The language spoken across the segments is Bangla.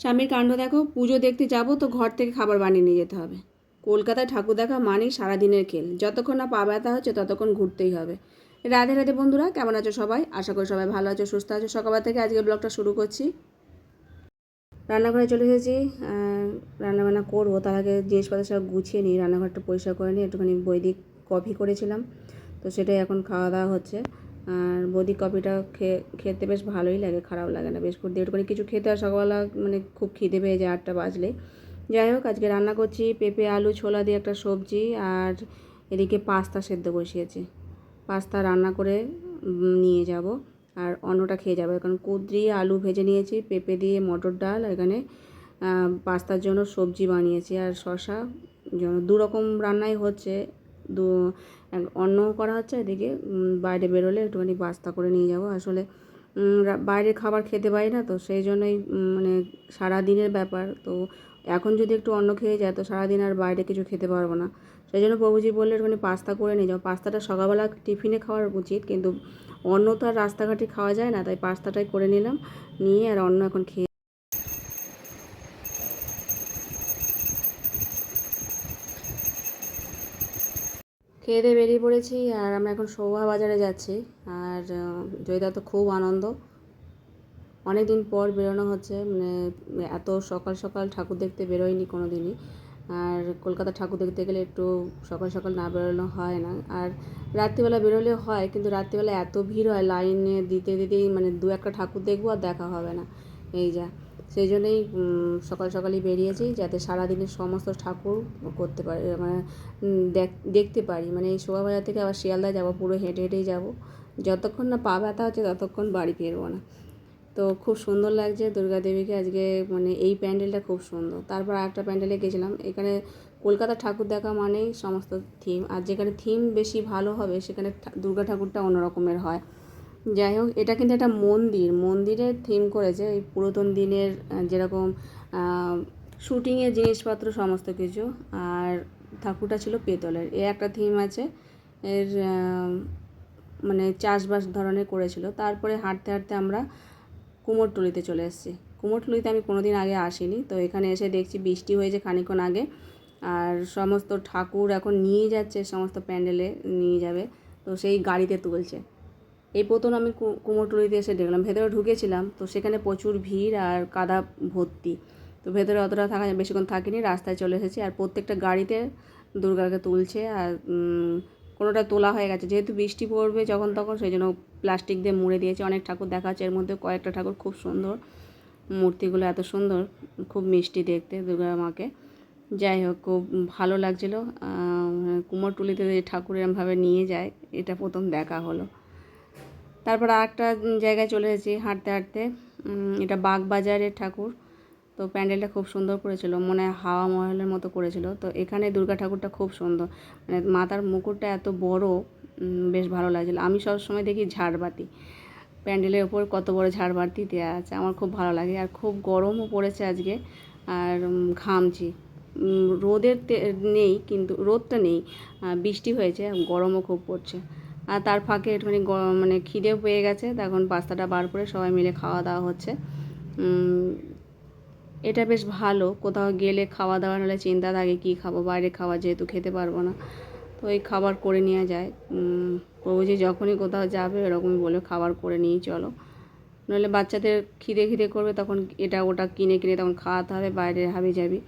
স্বামীর কাণ্ড দেখো, পুজো দেখতে যাব তো ঘর থেকে খাবার বানিয়ে নিয়ে যেতে হবে। কলকাতায় ঠাকুর দেখা মানেই সারাদিনের খেল। যতক্ষণ না পা ব্যথা হচ্ছে, ততক্ষণ ঘুরতেই হবে। রাধে রাধে বন্ধুরা, কেমন আছো সবাই? আশা করি সবাই ভালো আছো, সুস্থ আছো। সকালবেলা থেকে আজকে ব্লগটা শুরু করছি। রান্নাঘরে চলে এসেছি। রান্নাবান্না করব। তার আগে জিনিসপত্র সব গুছিয়ে নিই, রান্নাঘরটা পরিষ্কার করে নিই। একটুখানি বৈদিক কফি করেছিলাম। তো সেটাই এখন খাওয়া দাওয়া হচ্ছে। আর বৌদি কফিটা খেয়ে, খেতে বেশ ভালোই লাগে, খারাপ লাগে না, বেশ বিস্কুট দিয়ে একটুখানি কিছু খেতে হয়, সকালবেলা মানে খুব খিদে পেয়ে যায় আটটা বাজলে। যাই হোক, আজকে রান্না করছি পেঁপে, আলু, ছোলা দিয়ে একটা সবজি আর এদিকে পাস্তা সেদ্ধ বসিয়েছি। পাস্তা রান্না করে নিয়ে যাব আর অন্নটা খেয়ে যাব। এখন কুদরি, আলু ভেজে নিয়েছি, পেঁপে দিয়ে মটর ডাল এখানে পাস্তার জন্য সবজি বানিয়েছি আর শশা জন্য দু রকম রান্নাই হচ্ছে অন্নও করা হচ্ছে, এদিকে বাইরে বেরোলে একটুখানি পাস্তা করে নিয়ে যাব। আসলে বাইরের খাবার খেতে পারি না তো, সেই জন্যই মানে সারা দিনের ব্যাপার। তো এখন যদি একটু অন্ন খেয়ে যায়, তো সারাদিন আর বাইরে কিছু খেতে পারব না। সেই জন্য প্রভুজি বললে একটুখানি পাস্তা করে নিয়ে যাও পাস্তাটা সকালবেলা টিফিনে খাওয়ার উচিত, কিন্তু অন্ন তো আর রাস্তাঘাটে খাওয়া যায় না, তাই পাস্তাটাই করে নিলাম, নিয়ে আর অন্ন এখন খেয়ে খেয়ে দিয়ে বেরিয়ে পড়েছি আর আমরা এখন সৌহা বাজারে যাচ্ছি। আর জয়দা তো খুব আনন্দ। অনেক দিন পর বেরোনো হচ্ছে মানে এত সকাল সকাল ঠাকুর দেখতে বেরোয়নি কোনো দিনই আর কলকাতা ঠাকুর দেখতে গেলে একটু সকাল সকাল না বেরোনো হয় না। আর রাত্রিবেলা বেরোলেও হয়, কিন্তু রাত্রিবেলা এত ভিড় হয়, লাইনে দিতে দিতেই মানে দু একটা ঠাকুর দেখব আর দেখা হবে না। এই যা। সেই জন্যই সকাল সকালই বেরিয়েছি যাতে সারাদিনের সমস্ত ঠাকুর করতে পারি মানে দেখ- দেখতে পারি। মানে এই শোভাবাজার থেকে আবার শিয়ালদা যাব, পুরো হেঁটে হেঁটেই যাব। যতক্ষণ না পা ব্যথা হচ্ছে ততক্ষণ বাড়ি ফিরবো না। তো খুব সুন্দর লাগছে দুর্গা দেবীকে আজকে মানে এই প্যান্ডেলটা খুব সুন্দর। তারপর আরেকটা প্যান্ডেলে গেছিলাম, এখানে কলকাতা ঠাকুর দেখা মানেই সমস্ত থিম আর যেখানে থিম বেশি ভালো হবে, সেখানে দুর্গা ঠাকুরটা অন্য রকমের হয়। যাই হোক, এটা কিন্তু একটা মন্দির। মন্দিরের থিম করেছে এই পুরাতন দিনের যেরকম শুটিংয়ের জিনিসপত্র সমস্ত কিছু। আর ঠাকুরটা ছিল পেতলের। এ একটা থিম আছে। এর মানে চাষবাস ধরনের করেছিল। তারপরে হাঁটতে হাঁটতে আমরা কুমোরটুলিতে চলে এসেছি। কুমোরটুলিতে আমি কোনোদিন আগে আসিনি। তো এখানে এসে দেখছি বৃষ্টি হয়েছে খানিকক্ষণ আগে। আর সমস্ত ঠাকুর এখন নিয়ে যাচ্ছে, সমস্ত প্যান্ডেলে নিয়ে যাবে। তো সেই গাড়িতে তুলছে। এই প্রথম আমি কুমোরটুলিতে এসে দেখলাম। ভেতরে ঢুকেছিলাম, তো সেখানে প্রচুর ভিড় আর কাদা ভর্তি। তো ভেতরে অতটা থাকা বেশিক্ষণ থাকিনি, রাস্তায় চলে এসেছি। আর প্রত্যেকটা গাড়িতে দুর্গাকে তুলছে আর কোনোটা তোলা হয়ে গেছে। যেহেতু বৃষ্টি পড়বে যখন তখন, সেই জন্য প্লাস্টিক দিয়ে মুড়ে দিয়েছে। অনেক ঠাকুর দেখা যাচ্ছে। এর মধ্যে কয়েকটা ঠাকুর খুব সুন্দর। মূর্তিগুলো এত সুন্দর, খুব মিষ্টি দেখতে দুর্গা মাকে। যাই হোক, খুব ভালো লাগছিল। কুমোরটুলিতে ঠাকুর এরমভাবে নিয়ে যায়, এটা প্রথম দেখা হলো। তারপর আরেকটা জায়গায় চলে এসেছি হাঁটতে হাঁটতে। এটা বাগবাজারের ঠাকুর। তো প্যান্ডেলটা খুব সুন্দর করেছিল, মনে হয় হাওয়া মহলের মতো করেছিল। তো এখানে দুর্গা ঠাকুরটা খুব সুন্দর। মানে মাথার মুকুটটা এত বড় বেশ ভালো লাগছিল। আমি সব সময় দেখি ঝাড়বাতি। প্যান্ডেলের ওপর কত বড় ঝাড়বাতি দেওয়া আছে, আমার খুব ভালো লাগে। আর খুব গরমও পড়েছে আজকে, আর ঘামছি। রোদের নেই, কিন্তু রোদটা নেই। বৃষ্টি হয়েছে, গরমও খুব পড়ছে। আর তার ফাঁকে একটুখানি মানে খিদেও পেয়ে গেছে। তখন পাস্তাটা বার করে সবাই মিলে খাওয়া দাওয়া হচ্ছে। এটা বেশ ভালো। কোথাও গেলে খাওয়া দাওয়া নাহলে চিন্তা থাকে কী খাব বাইরে খাওয়া যেহেতু খেতে পারব না। তো এই খাবার করে নেওয়া যায়। উম, যে যখনই কোথাও যাবে এরকমই বলে খাবার করে নিয়েই চলো। নইলে বাচ্চাদের খিদে খিদে করবে তখন এটা ওটা কিনে কিনে তখন খাওয়াতে হবে বাইরে হাবি যাবি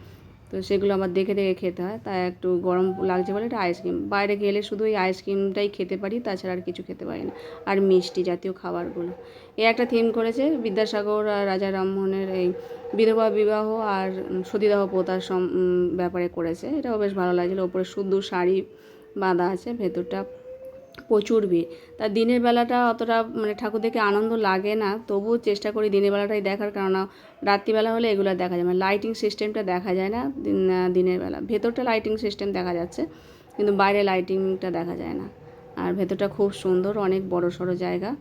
তো সেগুলো আমার দেখে দেখে খেতে হয়। তাই একটু গরম লাগছে বলে এটা আইসক্রিম বাইরে গেলে শুধু ওই আইসক্রিমটাই খেতে পারি, তাছাড়া আর কিছু খেতে পারি না। আর মিষ্টি জাতীয় খাবারগুলো। এই একটা থিম করেছে বিদ্যাসাগর আর রাজা রামমোহনের এই বিধবা বিবাহ আর সতীদাহ প্রথার ব্যাপারে করেছে। এটাও বেশ ভালো লাগছিল। ওপরে শুধু শাড়ি বাঁধা আছে, ভেতরটা প্রচুর ভিড়। তা দিনের বেলাটা অতটা মানে ঠাকুর দেখে আনন্দ লাগে না, তবুও চেষ্টা করি দিনের বেলাটাই দেখার, কেননা রাত্রিবেলা হলে এগুলো দেখা যায় মানে লাইটিং সিস্টেমটা দেখা যায় না দিন- দিনের বেলা। ভেতরটা লাইটিং সিস্টেম দেখা যাচ্ছে, কিন্তু বাইরে লাইটিংটা দেখা যায় না। আর ভেতরটা খুব সুন্দর, অনেক বড় সড়ো জায়গা।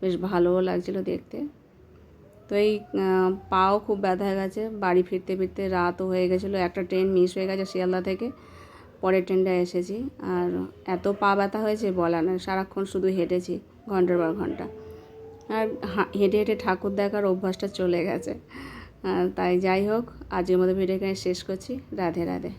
বেশ ভালোও লাগছিল দেখতে। তো এই পাও খুব ব্যথা হয়ে গেছে, বাড়ি ফিরতে ফিরতে রাতও হয়ে গেছিল, একটা ট্রেন মিস হয়ে গেছে শিয়ালদা থেকে। পরের ট্রেনটা এসেছি। আর এত পা ব্যথা হয়েছে বলা না, সারাক্ষণ শুধু হেঁটেছি ঘণ্টার পর ঘণ্টা। আর হেঁটে হেঁটে ঠাকুর দেখার অভ্যাসটা চলে গেছে। তাই যাই হোক, আজকের মতো ভিডিও শেষ করছি। রাধে রাধে।